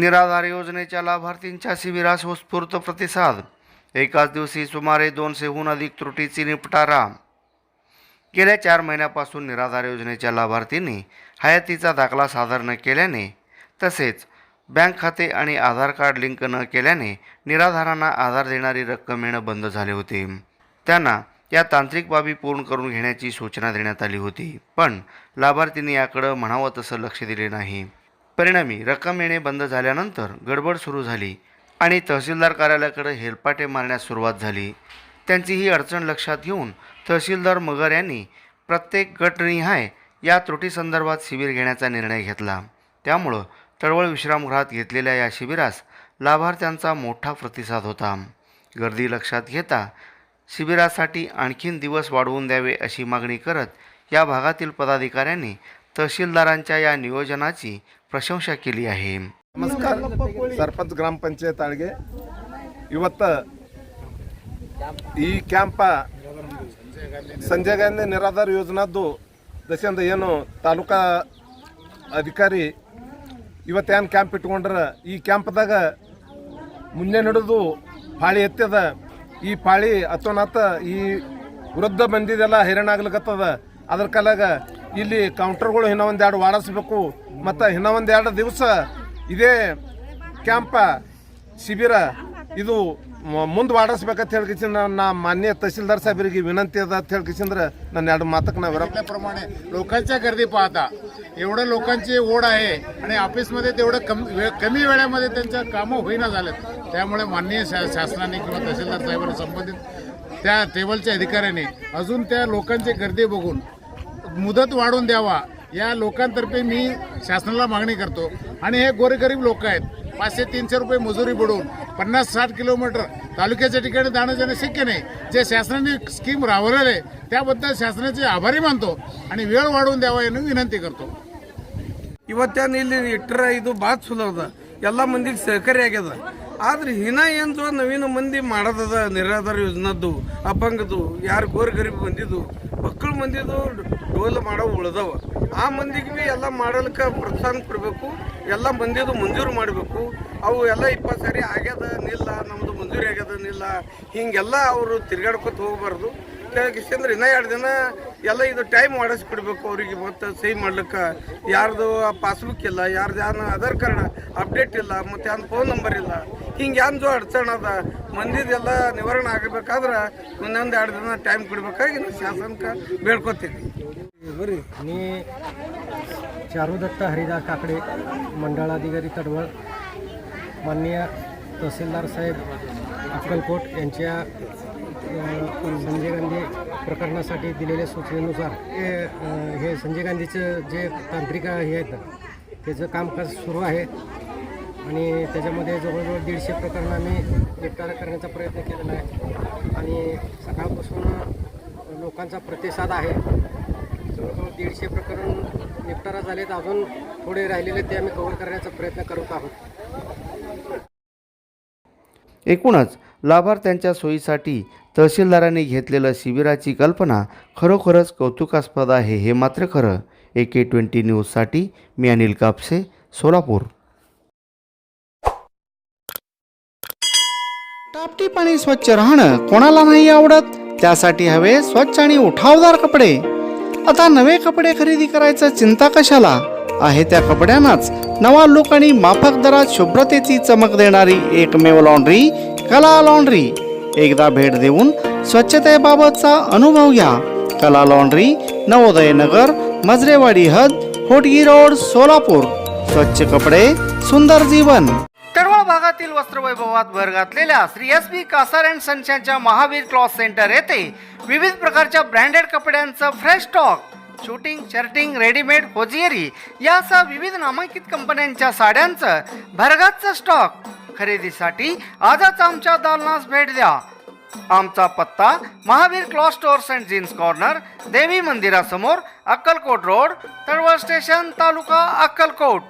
निराधार योजनेच्या लाभार्थींच्या शिबिरास उत्स्फूर्त प्रतिसाद. एकाच दिवशी सुमारे दोनशेहून अधिक त्रुटीची निपटारा. गेल्या चार महिन्यापासून निराधार योजनेच्या लाभार्थींनी हयातीचा दाखला सादर न केल्याने तसेच बँक खाते आणि आधार कार्ड लिंक न केल्याने निराधारांना आधार देणारी रक्कम येणं बंद झाले होते. त्यांना या तांत्रिक बाबी पूर्ण करून घेण्याची सूचना देण्यात आली होती. पण लाभार्थींनी याकडं म्हणावं तसं लक्ष दिले नाही. परिणामी रक्कम येणे बंद झाल्यानंतर गडबड सुरू झाली आणि तहसीलदार कार्यालयाकडे हेलपाटे मारण्यास सुरुवात झाली. त्यांची ही अडचण लक्षात घेऊन तहसीलदार मगर यांनी प्रत्येक गटनिहाय या त्रुटीसंदर्भात शिबिर घेण्याचा निर्णय घेतला. त्यामुळं तळवळ विश्रामगृहात घेतलेल्या या शिबिरास लाभार्थ्यांचा मोठा प्रतिसाद होता. गर्दी लक्षात घेता शिबिरासाठी आणखीन दिवस वाढवून द्यावे अशी मागणी करत या भागातील पदाधिकाऱ्यांनी तहसीलदारांच्या या नियोजनाची ಪ್ರಶಂಸಾ ಕೇಳಿ आहे ನಮಸ್ಕಾರ. ಸರ್ಪಂಚ್ ಗ್ರಾಮ ಪಂಚಾಯತ್ ಆಳ್ಗೆ ಇವತ್ತ ಈ ಕ್ಯಾಂಪ ಸಂಜಯ್ ಗಾಂಧಿ ನಿರಾಧಾರ ಯೋಜನಾದ್ದು ದಶಂದ ಏನು ತಾಲೂಕಾ ಅಧಿಕಾರಿ ಇವತ್ತೇನು ಕ್ಯಾಂಪ್ ಇಟ್ಕೊಂಡ್ರೆ ಈ ಕ್ಯಾಂಪ್ದಾಗ ಮುಂದೆ ನಡೆದು ಪಾಳಿ ಎತ್ತದ ಈ ಪಾಳಿ ಅಥವಾ ಈ ವೃದ್ಧ ಬಂದಿದೆಲ್ಲ ಹೈರಾಣ ಆಗ್ಲಿಕತ್ತದ ಅದ್ರ ಕಾಲಾಗ ಇಲ್ಲಿ ಕೌಂಟರ್ಗಳು ಇನ್ನೂ ಒಂದೆರಡು ವಾಡಿಸ್ಬೇಕು ಮತ್ತು ಇನ್ನೂ ಒಂದೆರಡು ದಿವಸ ಇದೇ ಕ್ಯಾಂಪ ಶಿಬಿರ ಇದು ಮುಂದೆ ವಾಡಿಸ್ಬೇಕಂತ ಹೇಳ್ಕಿಸಿಂದ ನಾ ಮಾನ್ಯ ತಹಸೀಲ್ದಾರ್ ಸಾಹೇಬರಿಗೆ ವಿನಂತಿ ಅದ ಅಂತ ಹೇಳ್ಕಿಸಿಂದ್ರ ನನ್ನ ಎರಡು ಮಾತಕ್ಕೆ ನಾವು ವಿರಾಮ प्रमाणे लोकांच्या गर्दी पाहता एवढं लोकांची ओढ आहे आणि ऑफिसमध्ये तेवढं कम वे- कमी वेळामध्ये त्यांच्या कामं होईना झालेत त्यामुळे माननीय शा शासनाने किंवा तहसीलदार साहेबांनी संबंधित त्या टेबलच्या अधिकाऱ्यांनी अजून त्या लोकांची गर्दी बघून मुदत वाढवून द्यावा या लोकांतर्फे मी शासनाला मागणी करतो आणि हे गोरगरीब लोक आहेत पाचशे तीनशे रुपये मजुरी बुडवून पन्नास साठ किलोमीटर तालुक्याच्या ठिकाणी जाणं जाणं शक्य नाही जे शासनाने स्कीम राबवलेले त्याबद्दल शासनाचे आभारी मानतो आणि वेळ वाढवून द्यावा यांनी विनंती करतो ಇವತ್ತೇನು ಇಲ್ಲಿ ಇಟ್ಟರೆ ಇದು ಭಾಳ ಚಲೋ ಅದ ಎಲ್ಲ ಮಂದಿಗೆ ಸಹಕಾರಿ ಆಗ್ಯದ ಆದ್ರೆ ಹಿನ ಏನು ನವೀನ ಮಂದಿ ಮಾಡದದ ನಿರಾಧಾರ ಯೋಜನದ್ದು ಅಪಂಗದು ಯಾರು ಗೋರ್ ಗರೀಬ್ ಬಂದಿದ್ದು ಮಕ್ಕಳು ಮಂದಿದು ಡೋಲ್ ಮಾಡೋ ಉಳ್ದವ. ಆ ಮಂದಿಗೆ ಭೀ ಎಲ್ಲ ಮಾಡಲಿಕ್ಕೆ ಪ್ರೋತ್ಸಾಹ ಕೊಡಬೇಕು, ಎಲ್ಲ ಮಂದಿದು ಮಂಜೂರು ಮಾಡಬೇಕು. ಅವು ಎಲ್ಲ ಇಪ್ಪತ್ತು ಸಾರಿ ಆಗ್ಯದ ನಿಲ್ಲ ನಮ್ಮದು ಮಂಜೂರಿ ಆಗ್ಯದ ನಿಲ್ಲ, ಹಿಂಗೆಲ್ಲ ಅವರು ತಿರ್ಗಾಡ್ಕೊತ ಹೋಗಬಾರ್ದು. ಯಾಕಂದ್ರೆ ಇನ್ನೂ ಎರಡು ದಿನ ಎಲ್ಲ ಇದು ಟೈಮ್ ಮಾಡಿಸ್ಬಿಡ್ಬೇಕು ಅವರಿಗೆ, ಮತ್ತೆ ಸಹಿ ಮಾಡ್ಲಿಕ್ಕೆ. ಯಾರ್ದು ಪಾಸ್ಬುಕ್ ಇಲ್ಲ, ಯಾರ್ದು ಯಾರು ಆಧಾರ್ ಕಾರ್ಡ್ ಅಪ್ಡೇಟ್ ಇಲ್ಲ, ಮತ್ತು ಯಾರು ಫೋನ್ ನಂಬರ್ ಇಲ್ಲ. ಹಿಂಗೆ ಏನು ಜೋ ಅಡ್ಚಣ್ ಅದ ಮಂದಿದೆಲ್ಲ ನಿವಾರಣೆ ಆಗಬೇಕಾದ್ರೆ ಇನ್ನೊಂದು ಎರಡು ದಿನ ಟೈಮ್ ಕೊಡ್ಬೇಕಾಗಿ ನಾನು ಶಾಸನಕ್ಕೆ ಬೇಡ್ಕೊತೀನಿ मी चारुदत्त हरिदास काकडे मंडळाधिकारी तडवळ माननीय तहसीलदार साहेब अक्कलकोट यांच्या अ, संजय गांधी प्रकरणासाठी दिलेल्या सूचनेनुसार हे अ, हे संजय गांधीचं जे तांत्रिक हे आहेत ना, त्याचं कामकाज सुरू आहे आणि त्याच्यामध्ये जवळजवळ दीडशे प्रकरणं आम्ही निपटारा करण्याचा प्रयत्न केलेला आहे. आणि सकाळपासून लोकांचा प्रतिसाद आहे. जवळजवळ दीडशे प्रकरण निपटारा झालेत. अजून थोडे राहिलेले ते आम्ही कव्हर करण्याचा प्रयत्न करत आहोत. एकूणच लाभार्थ्यांच्या सोयीसाठी तहसीलदारांनी घेतलेलं शिबिराची कल्पना खरोखरच कौतुकास्पद आहे हे मात्र खरं. ए के ट्वेंटी न्यूजसाठी मी अनिल कापसे सोलापूर. टापटी पाणी स्वच्छ राहणं कोणाला नाही आवडत? त्यासाठी हवे स्वच्छ आणि उठावदार कपडे. आता नवे कपडे खरेदी करायचं चिंता कशाला? आहे त्या कपड्यांनाच नवा लुक आणि माफक दरात शुभ्रतेची चमक देणारी एकमेव लॉन्ड्री कला लॉन्ड्री एकदा भेट देऊन स्वच्छतेबाबतचा अनुभव घ्या. कला लॉन्ड्री नवोदय नगर मजरेवाडी हद होटगी रोड सोलापूर. स्वच्छ कपडे सुंदर जीवन. विभागातील वस्त्रवैभवात भर घातलेल्या Shri S B Kasar and सनशाच्या Mahavir cloth centre येथे विविध प्रकारच्या ब्रँडेड कपड्यांचं fresh stock suiting shirting readymade hosiery यासह विविध नामांकित कंपन्यांच्या साड्यांचं भरगच्च स्टॉक. खरेदीसाठी आजच आमच्या दालनास भेट द्या. आमचा पत्ता Mahavir cloth stores and jeans corner Devi मंदिरासमोर अक्कलकोट रोड तळवळ स्टेशन तालुका अक्कलकोट.